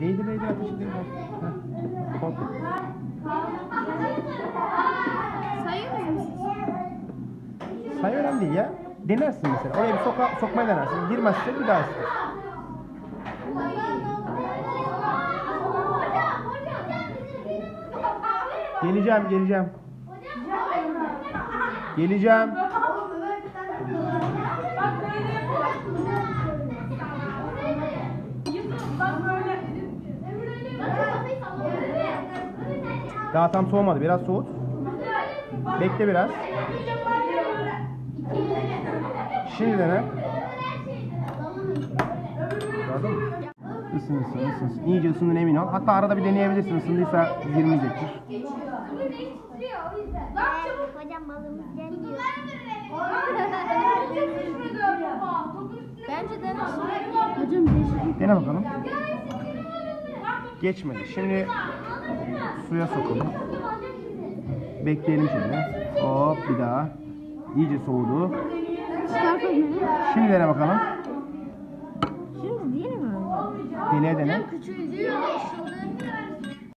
Değdir değdir ateşi değdir. Heh. Korkma. Sayıyor musunuz? Sayı önemli değil ya. Denersin mesela. Oraya bir soka, sokmayı denersin. Girmezse bir daha ister. Geleceğim, geleceğim. Geleceğim. Daha tam soğumadı. Biraz soğut. Bekle biraz. Şimdi dene. Gördün mü? Isınsın, ısınsın. İyice ısındığına emin ol. Hatta arada bir deneyebilirsin. Isındıysa girmeyecektir. Hocam balığımız geliyor. Bence denesin. Hocam. Dene bakalım. Geçmedi. Şimdi suya sokalım. Bekleyelim şöyle. Hop bir daha. İyice soğudu. Çıkartalım. Şimdi dene bakalım. Şimdi değil mi? Dene dene. Işıldı.